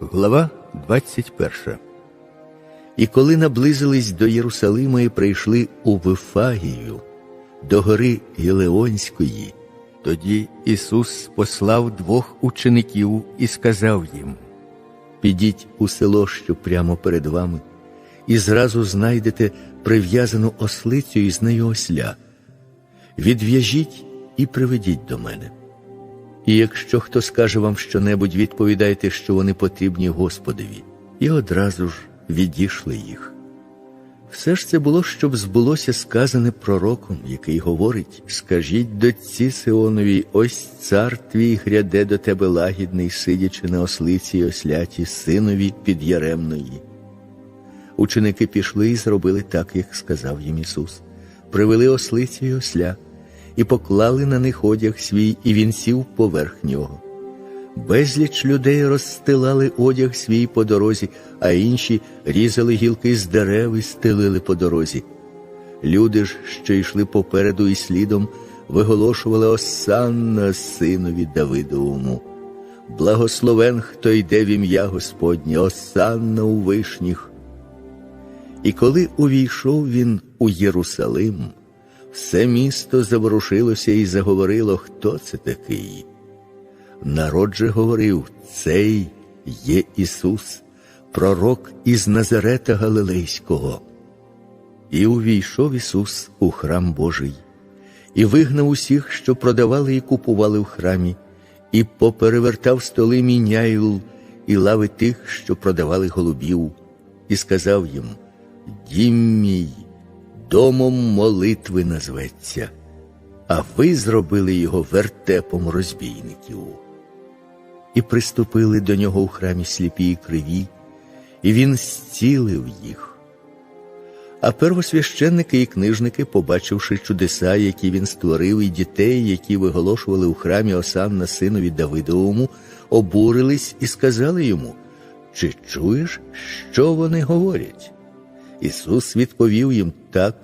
Глава 21 І коли наблизились до Єрусалима і прийшли у Вифагію, до гори Єлеонської, тоді Ісус послав двох учеників і сказав їм: Підіть у село, що прямо перед вами, і зразу знайдете прив'язану ослицю із нею осля. Відв'яжіть і приведіть до мене. І якщо хто скаже вам щонебудь, відповідайте, що вони потрібні Господові, і одразу ж відійшли їх. Все ж це було, щоб збулося сказане пророком, який говорить: Скажіть дочці Сионовій, ось цар твій гряде до тебе лагідний, сидячи на ослиці й осляті, синові підяремної. Ученики пішли і зробили так, як сказав їм Ісус. Привели ослицю й осля і поклали на них одяг свій, і він сів поверх нього. Безліч людей розстилали одяг свій по дорозі, а інші різали гілки з дерев і стелили по дорозі. Люди ж, що йшли попереду і слідом, виголошували Осанна синові Давидовому. Благословен, хто йде в ім'я Господнє, Осанна у вишніх. І коли увійшов він у Єрусалим, все місто заворушилося і заговорило, хто це такий. Народ же говорив, цей є Ісус, пророк із Назарета Галилейського. І увійшов Ісус у храм Божий, і вигнав усіх, що продавали і купували в храмі, і поперевертав столи міняйл і лави тих, що продавали голубів, і сказав їм: Дім мій домом молитви назветься, а ви зробили його вертепом розбійників. І приступили до нього у храмі сліпі і криві, і він зцілив їх. А первосвященники і книжники, побачивши чудеса, які він створив, і дітей, які виголошували у храмі Осанна синові Давидовому, обурились і сказали йому: Чи чуєш, що вони говорять? Ісус відповів їм так.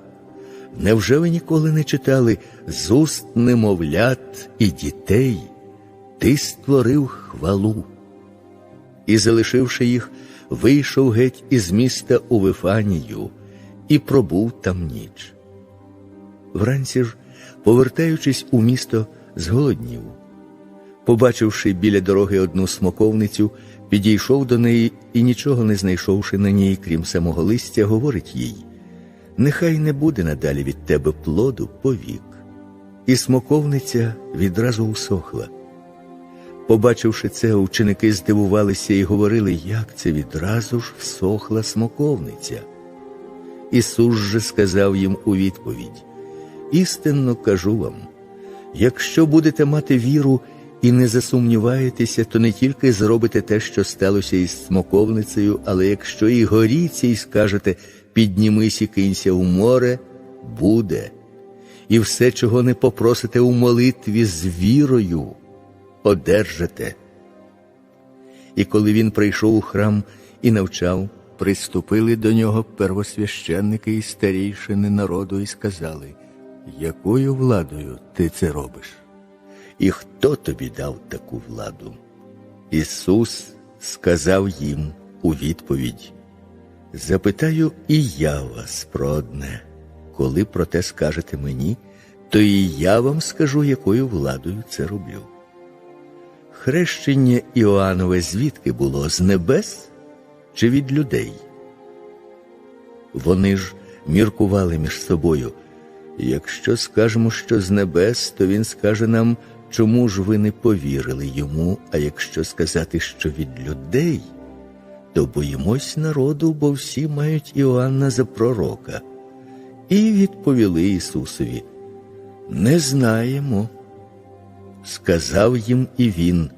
Невже ви ніколи не читали з уст немовлят і дітей? Ти створив хвалу. І, залишивши їх, вийшов геть із міста у Вифанію і пробув там ніч. Вранці ж, повертаючись у місто, зголоднів. Побачивши біля дороги одну смоковницю, підійшов до неї і, нічого не знайшовши на ній, крім самого листя, говорить їй: Нехай не буде надалі від тебе плоду повік. І смоковниця відразу усохла. Побачивши це, ученики здивувалися і говорили, як це відразу ж всохла смоковниця. Ісус же сказав їм у відповідь: Істинно кажу вам, якщо будете мати віру і не засумніваєтеся, то не тільки зробите те, що сталося із смоковницею, але якщо і горіться, і скажете піднімись і кинься у море, буде, і все, чого не попросите у молитві з вірою, одержите. І коли він прийшов у храм і навчав, приступили до нього первосвященники і старійшини народу і сказали, якою владою ти це робиш? І хто тобі дав таку владу? Ісус сказав їм у відповідь: Запитаю і я вас про одне. Коли про те скажете мені, то і я вам скажу, якою владою це роблю. Хрещення Іоаннове звідки було з небес чи від людей? Вони ж міркували між собою. Якщо скажемо, що з небес, то він скаже нам, чому ж ви не повірили йому, а якщо сказати, що від людей, то боїмось народу, бо всі мають Іоанна за пророка. І відповіли Ісусові: Не знаємо. Сказав їм і він,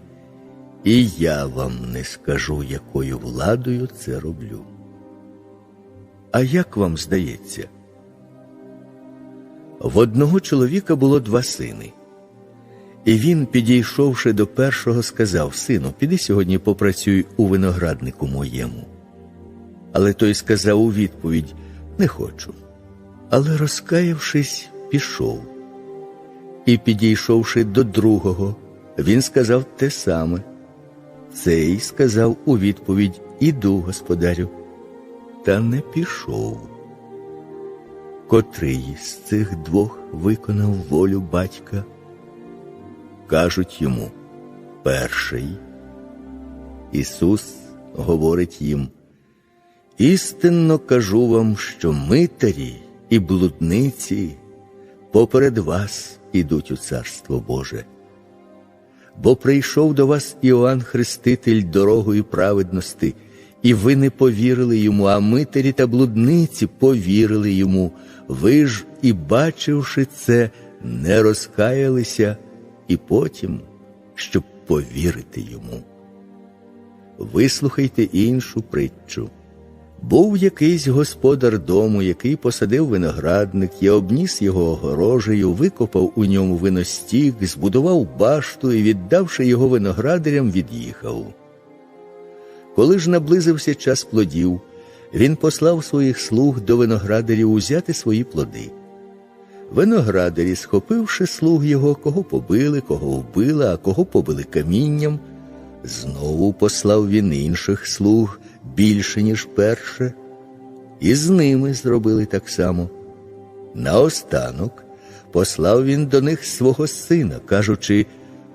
і я вам не скажу, якою владою це роблю. А як вам здається? В одного чоловіка було два сини. І він, підійшовши до першого, сказав Сину, піди сьогодні попрацюй у винограднику моєму. Але той сказав у відповідь Не хочу. Але, розкаявшись, пішов. І, підійшовши до другого, він сказав те саме. Цей сказав у відповідь Іду, господарю, та не пішов. Котрий з цих двох виконав волю батька? Кажуть йому перший. Ісус говорить їм, істинно кажу вам, що митарі і блудниці поперед вас ідуть у Царство Боже. Бо прийшов до вас Іоанн Хреститель дорогою праведності, і ви не повірили йому, а митарі та блудниці повірили йому. Ви ж, і бачивши це, не розкаялися, і потім, щоб повірити йому. Вислухайте іншу притчу. Був якийсь господар дому, який посадив виноградник і обніс його огорожею, викопав у ньому виностік, збудував башту і, віддавши його виноградарям, від'їхав. Коли ж наблизився час плодів, він послав своїх слуг до виноградарів узяти свої плоди. Виноградарі, схопивши слуг його, кого побили, кого вбили, а кого побили камінням, знову послав він інших слуг більше, ніж перше, і з ними зробили так само. Наостанок послав він до них свого сина, кажучи,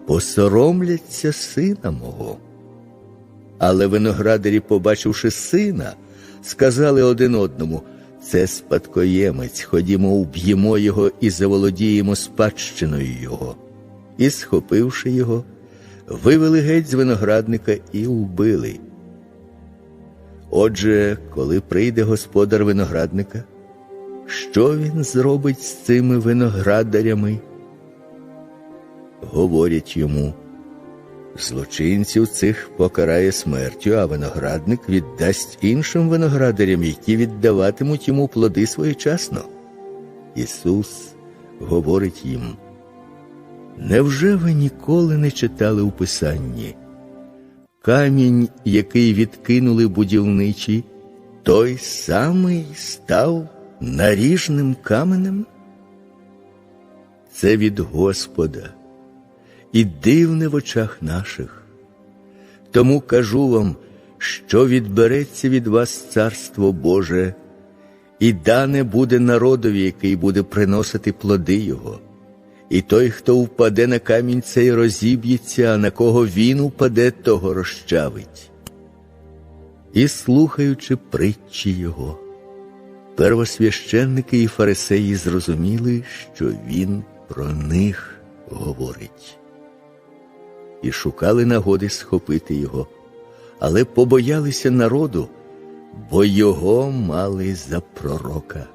посоромляться сина мого. Але виноградарі, побачивши сина, сказали один одному це спадкоємець, ходімо, уб'ємо його і заволодіємо спадщиною його. І, схопивши його, вивели геть з виноградника і вбили. Отже, коли прийде господар виноградника, що він зробить з цими виноградарями? Говорять йому, злочинців цих покарає смертю, а виноградник віддасть іншим виноградарям, які віддаватимуть йому плоди своєчасно. Ісус говорить їм, невже ви ніколи не читали у Писанні? Камінь, який відкинули будівничі, той самий став наріжним каменем? Це від Господа і дивне в очах наших. Тому кажу вам, що відбереться від вас Царство Боже, і дане буде народові, який буде приносити плоди Його. І той, хто впаде на камінь цей розіб'ється, а на кого він упаде, того розчавить. І, слухаючи притчі його, первосвященники і фарисеї зрозуміли, що він про них говорить, і шукали нагоди схопити його, але побоялися народу, бо його мали за пророка.